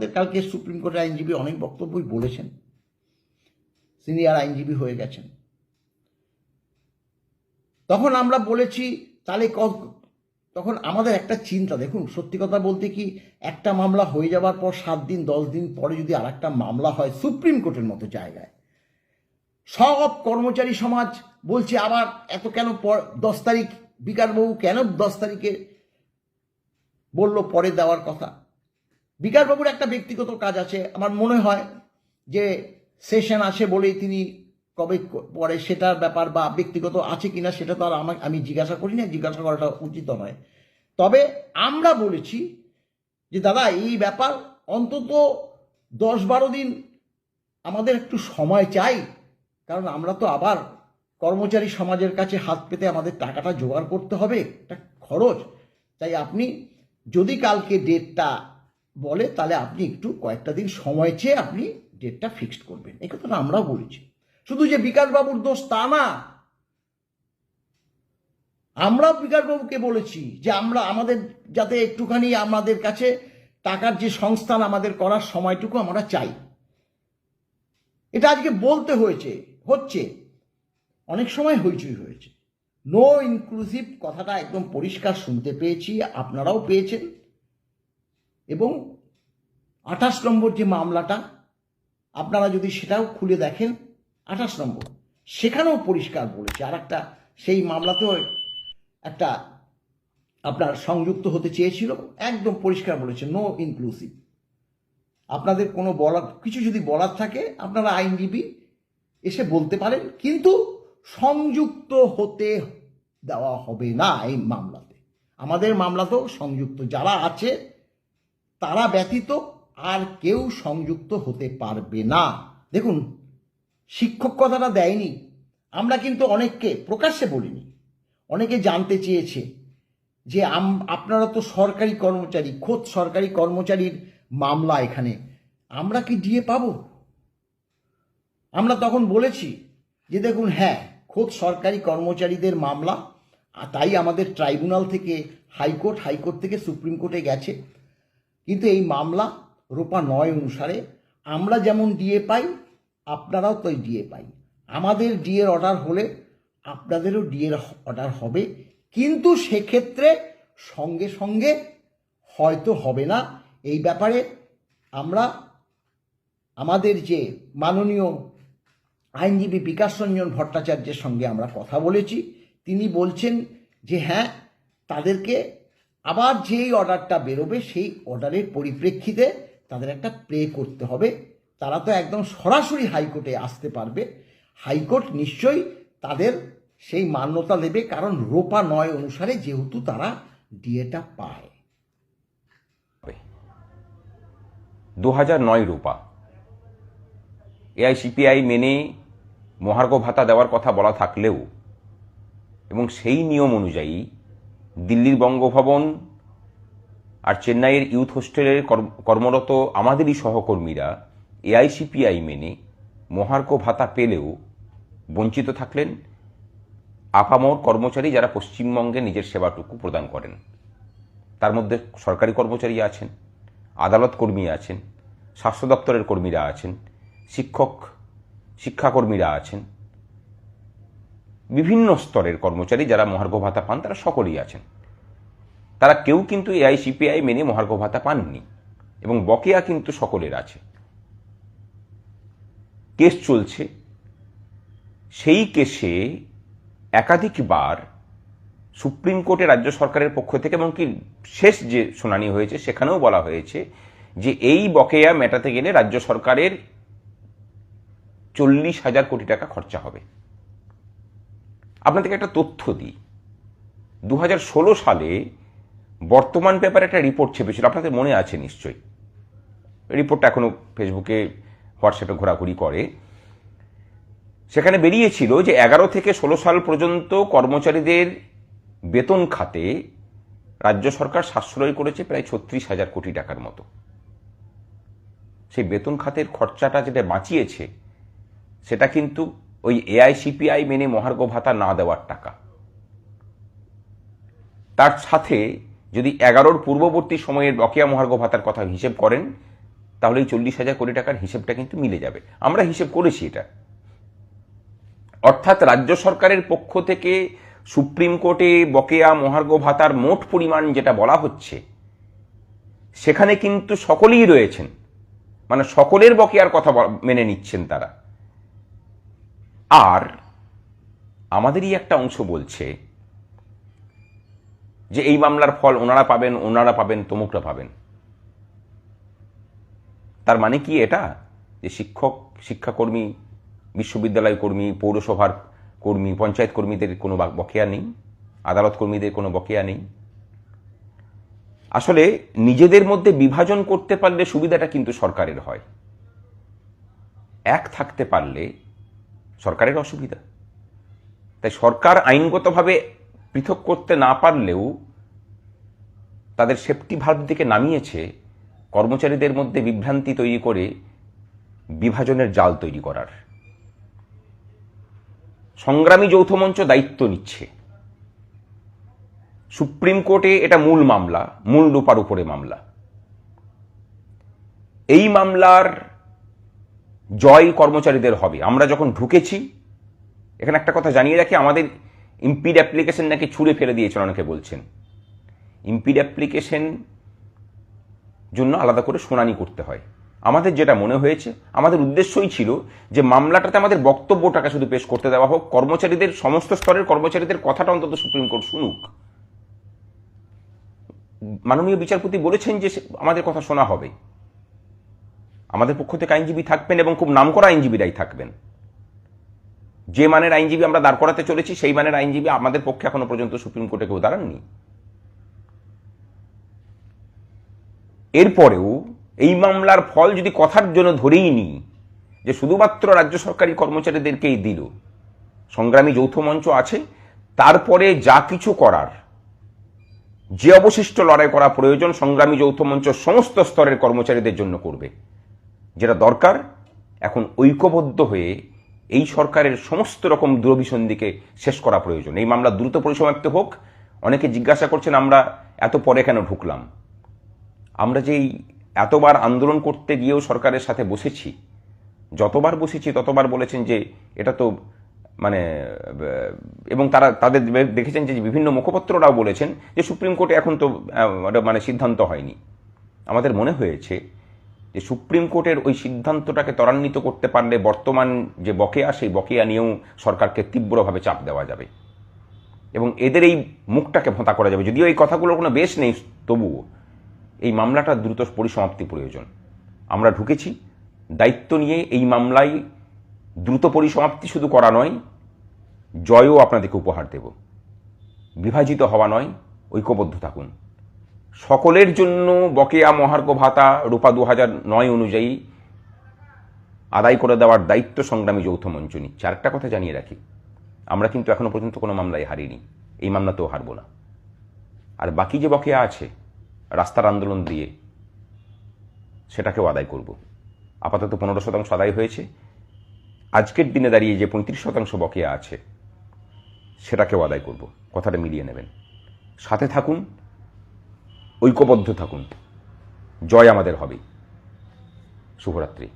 আমাদের কালকে সুপ্রিম কোর্টের আইনজীবী অনেক বক্তব্যই বলেছেন। সিনিয়র আইনজীবী হয়ে গেছেন। তখন আমরা বলেছি, তাহলে তখন আমাদের একটা চিন্তা, দেখুন, সত্যি কথা বলতে কি, একটা মামলা হয়ে যাওয়ার পর সাত দিন, দশ দিন পরে যদি আর একটা মামলা হয় সুপ্রিম কোর্টের মতো জায়গায়, সব কর্মচারী সমাজ বলছে, আবার এত কেন দশ তারিখ, বিকাশবাবু কেন দশ তারিখে বলল পরে দেওয়ার কথা? বিকাশবাবুর একটা ব্যক্তিগত কাজ আছে, আমার মনে হয় যে সেশন আছে বলেই তিনি কবে পরে সেটার ব্যাপার বা ব্যক্তিগত আছে কিনা সেটা তো আর আমাকে আমি জিজ্ঞাসা করি না জিজ্ঞাসা করাটা উচিত নয়। তবে আমরা বলেছি যে, দাদা, এই ব্যাপার অন্তত দশ বারো দিন আমাদের একটু সময় চাই, কারণ আমরা তো আবার কর্মচারী সমাজের কাছে হাত পেতে আমাদের টাকাটা জোগাড় করতে হবে, একটা খরচ। তাই আপনি যদি কালকে ডেটটা বলে, তাহলে আপনি একটু কয়েকটা দিন সময় চেয়ে আপনি ডেটটা ফিক্সড করবেন। এই কথাটা আমরাও বলেছি। শুধু যে বিকাশবাবুর দোষ তা না, আমরাও বিকাশবাবুকে বলেছি যে আমরা, আমাদের যাতে একটুখানি আমাদের কাছে টাকার যে সংস্থান আমাদের করার সময়টুকু আমরা চাই। এটা আজকে বলতে হয়েছে, হচ্ছে, অনেক সময় হইচই হয়েছে। নো ইনক্লুসিভ কথাটা একদম পরিষ্কার শুনতে পেয়েছি, আপনারাও পেয়েছেন। এবং আঠাশ নম্বর যে মামলাটা, আপনারা যদি সেটাও খুলে দেখেন, আঠাশ নম্বর। সেখানেও পরিষ্কার বলেছে আর একটা সেই মামলাতেও একটা আপনার সংযুক্ত হতে চেয়েছিল, একদম পরিষ্কার বলেছে নো ইনক্লুসিভ আপনাদের কোনো বলার, কিছু যদি বলার থাকে, আপনারা আইনজীবী এসে বলতে পারেন, কিন্তু সংযুক্ত হতে দেওয়া হবে না এই মামলাতে। আমাদের মামলাতেও সংযুক্ত যারা আছে তারা ব্যতীত আর কেউ সংযুক্ত হতে পারবে না। দেখুন, শিক্ষক কথাটা দেয়নি। আমরা কিন্তু অনেককে প্রকাশ্যে বলিনি। অনেকে জানতে চেয়েছে যে আপনারা তো সরকারি কর্মচারী, খোদ সরকারি কর্মচারীর মামলা এখানে। আমরা কি ডিএ পাব? আমরা তখন বলেছি যে দেখুন হ্যাঁ খোদ সরকারি কর্মচারীদের মামলা তাই আমাদের ট্রাইব্যুনাল থেকে হাইকোর্ট হাইকোর্ট থেকে সুপ্রিম কোর্টে গেছে। কিন্তু এই মামলা রোপা নয় অনুসারে আমরা যেমন ডিএ পাই, আপনারাও তো ডিএ পাই। আমাদের ডিএর অর্ডার হলে আপনাদেরও ডিএর অর্ডার হবে। কিন্তু সেক্ষেত্রে সঙ্গে সঙ্গে হয়তো হবে না। এই ব্যাপারে আমরা আমাদের যে মাননীয় আইনজীবী বিকাশ রঞ্জন ভট্টাচার্যের সঙ্গে আমরা কথা বলেছি। তিনি বলছেন যে হ্যাঁ তাদেরকে আবার যেই অর্ডারটা বেরোবে, সেই অর্ডারের পরিপ্রেক্ষিতে তাদের একটা প্লে করতে হবে। তারা তো একদম সরাসরি হাইকোর্টে আসতে পারবে। হাইকোর্ট নিশ্চয়ই তাদের সেই মান্যতা দেবে, কারণ রোপা নয় অনুসারে যেহেতু তারা ডিএটা পায়। দু হাজার নয় রূপা। এআইসিপিআই মেনে মহার্ঘ ভাতা দেওয়ার কথা বলা থাকলেও এবং সেই নিয়ম অনুযায়ী দিল্লির বঙ্গভবন আর চেন্নাইয়ের ইউথ হোস্টেলের কর্ম- কর্মরত আমাদেরই সহকর্মীরা এআইসিপিআই মেনে মহার্ঘ ভাতা পেলেও বঞ্চিত থাকলেন আপামর কর্মচারী যারা পশ্চিমবঙ্গে নিজের সেবাটুকু প্রদান করেন। তার মধ্যে সরকারি কর্মচারী আছেন, আদালত কর্মী আছেন, স্বাস্থ্য দপ্তরের কর্মীরা আছেন, শিক্ষক, শিক্ষাকর্মীরা আছেন বিভিন্ন স্তরের কর্মচারী যারা মহার্ঘ ভাতা পান, তারা সকলেই আছেন। তারা কেউ কিন্তু এআইসিপিআই মেনে মহার্ঘ ভাতা পাননি এবং বকেয়া কিন্তু সকলের আছে। কেস চলছে। সেই কেসে একাধিকবার সুপ্রিম কোর্টে রাজ্য সরকারের পক্ষ থেকে এমনকি শেষ যে শুনানি হয়েছে, সেখানেও বলা হয়েছে যে এই বকেয়া মেটাতে গেলে রাজ্য সরকারের চল্লিশ হাজার কোটি টাকা খরচা হবে। আপনাদেরকে একটা তথ্য দিই। দু হাজার ষোলো সালে বর্তমান পেপারে একটা রিপোর্ট ছেপেছিল। আপনাদের মনে আছে নিশ্চয়ই। রিপোর্টটা এখনও ফেসবুকে, হোয়াটসঅ্যাপে ঘোরাঘুরি করে। সেখানে বেরিয়েছিল যে এগারো থেকে ষোলো সাল পর্যন্ত কর্মচারীদের বেতন খাতে রাজ্য সরকার সাশ্রয় করেছে প্রায় ছত্রিশ হাজার কোটি টাকার মতো। সেই বেতন খাতের খরচাটা যেটা বাঁচিয়েছে, সেটা কিন্তু ওই এআইসিপিআই মেনে মহার্ঘ ভাতা না দেওয়ার টাকা। তার সাথে যদি এগারোর পূর্ববর্তী সময়ের বকেয়া মহার্ঘ ভাতার কথা হিসেব করেন তাহলে এই চল্লিশ হাজার কোটি টাকার হিসেবটা কিন্তু মিলে যাবে। আমরা হিসেব করেছি এটা। অর্থাৎ রাজ্য সরকারের পক্ষ থেকে সুপ্রিম কোর্টে বকেয়া মহার্ঘ ভাতার মোট পরিমাণ যেটা বলা হচ্ছে, সেখানে কিন্তু সকলেই রয়েছেন। মানে সকলের বকেয়ার কথা মেনে নিচ্ছেন তারা। আর আমাদেরই একটা অংশ বলছে যে এই মামলার ফল ওনারা পাবেন ওনারা পাবেন, তমুকরা পাবেন। তার মানে কি এটা? যে শিক্ষক, শিক্ষাকর্মী, বিশ্ববিদ্যালয় কর্মী, পৌরসভার কর্মী, পঞ্চায়েত কর্মীদের কোনো বকেয়া নেই, আদালত কর্মীদের কোনো বকেয়া নেই। আসলে নিজেদের মধ্যে বিভাজন করতে পারলে সুবিধাটা কিন্তু সরকারের হয়। এক থাকতে পারলে সরকারের অসুবিধা। তাই সরকার আইনগতভাবে পৃথক করতে না পারলেও তাদের সেফটি ভাব থেকে নামিয়েছে, কর্মচারীদের মধ্যে বিভ্রান্তি তৈরি করে বিভাজনের জাল তৈরি করার। সংগ্রামী যৌথ মঞ্চ দায়িত্ব নিচ্ছে। সুপ্রিম কোর্টে এটা মূল মামলা, মূল রূপার উপরে মামলা। এই মামলার জয় কর্মচারীদের হবে। আমরা যখন ঢুকেছি, এখানে একটা কথা জানিয়ে রাখি, আমাদের ইম্পিড অ্যাপ্লিকেশন নাকি ছুঁড়ে ফেলে দিয়েছেন অনেকে বলছেন। ইম্পিড অ্যাপ্লিকেশন জন্য আলাদা করে শুনানি করতে হয়। আমাদের যেটা মনে হয়েছে, আমাদের উদ্দেশ্যই ছিল যে মামলাটাতে আমাদের বক্তব্যটাকে শুধু পেশ করতে দেওয়া হোক, কর্মচারীদের, সমস্ত স্তরের কর্মচারীদের কথাটা অন্তত সুপ্রিম কোর্ট শুনুক। মাননীয় বিচারপতি বলেছেন যে আমাদের কথা শোনা হবে। আমাদের পক্ষ থেকে আইনজীবী থাকবেন এবং খুব নামকরা আইনজীবীরাই থাকবেন। যে মানের আইনজীবী আমরা দাঁড় করাতে চলেছি, সেই মানের আইনজীবী আমাদের পক্ষে এখনও পর্যন্ত সুপ্রিম কোর্টে কেউ দাঁড়াননি। এরপরেও এই মামলার ফল যদি কথার জন্য ধরেই নিই, যে শুধুমাত্র রাজ্য সরকারি কর্মচারীদেরকেই দিল, সংগ্রামী যৌথ মঞ্চ আছে, তারপরে যা কিছু করার, যে অবশিষ্ট লড়াই করা প্রয়োজন সংগ্রামী যৌথ মঞ্চ সমস্ত স্তরের কর্মচারীদের জন্য করবে। যেটা দরকার, এখন ঐক্যবদ্ধ হয়ে এই সরকারের সমস্ত রকম দুরভিসন্ধিকে শেষ করা প্রয়োজন। এই মামলা দ্রুত পরিসমাপ্ত হোক। অনেকে জিজ্ঞাসা করছেন, আমরা এত পরে কেন ঢুকলাম? আমরা যেই এতবার আন্দোলন করতে গিয়েও সরকারের সাথে বসেছি, যতবার বসেছি ততবার বলেছেন যে এটা তো মানে এবং তারা, তাদের দেখেছেন যে বিভিন্ন মুখপত্ররাও বলেছেন যে সুপ্রিম কোর্টে এখন তো মানে সিদ্ধান্ত হয়নি। আমাদের মনে হয়েছে যে সুপ্রিম কোর্টের ওই সিদ্ধান্তটাকে ত্বরান্বিত করতে পারলে বর্তমান যে বকেয়া, সেই বকেয়া নিয়েও সরকারকে তীব্রভাবে চাপ দেওয়া যাবে। এবং এদের এই মুখটাকে ভোঁতা করা যাবে। যদিও এই কথাগুলোর কোনো বেশ নেই, তবুও এই মামলাটা দ্রুত পরিসমাপ্তি প্রয়োজন। আমরা ঢুকেছি, দায়িত্ব নিয়ে এই মামলায় দ্রুত পরিসমাপ্তি শুধু করা নয়, জয়ও আপনাদেরকে উপহার দেব। বিভাজিত হওয়া নয়, ঐক্যবদ্ধ থাকুন। সকলের জন্য বকেয়া মহার্ঘ ভাতা রূপা দু নয় অনুযায়ী আদায় করে দেওয়ার দায়িত্ব সংগ্রামী যৌথ মঞ্চ নিচ্ছে। আরেকটা কথা জানিয়ে রাখি, আমরা কিন্তু এখনও পর্যন্ত কোনো মামলায় হারিনি, এই মামলাতেও হারবো না। আর বাকি যে বকেয়া আছে, রাস্তার আন্দোলন দিয়ে সেটাকেও আদায় করব। আপাতত পনেরো শতাংশ আদায় হয়েছে। আজকের দিনে দাঁড়িয়ে যে পঁয়ত্রিশ শতাংশ বকেয়া আছে, সেটাকেও আদায় করব। কথাটা মিলিয়ে নেবেন। সাথে থাকুন ঐক্যবদ্ধ থাকুন। জয় আমাদের হবে। শুভরাত্রি।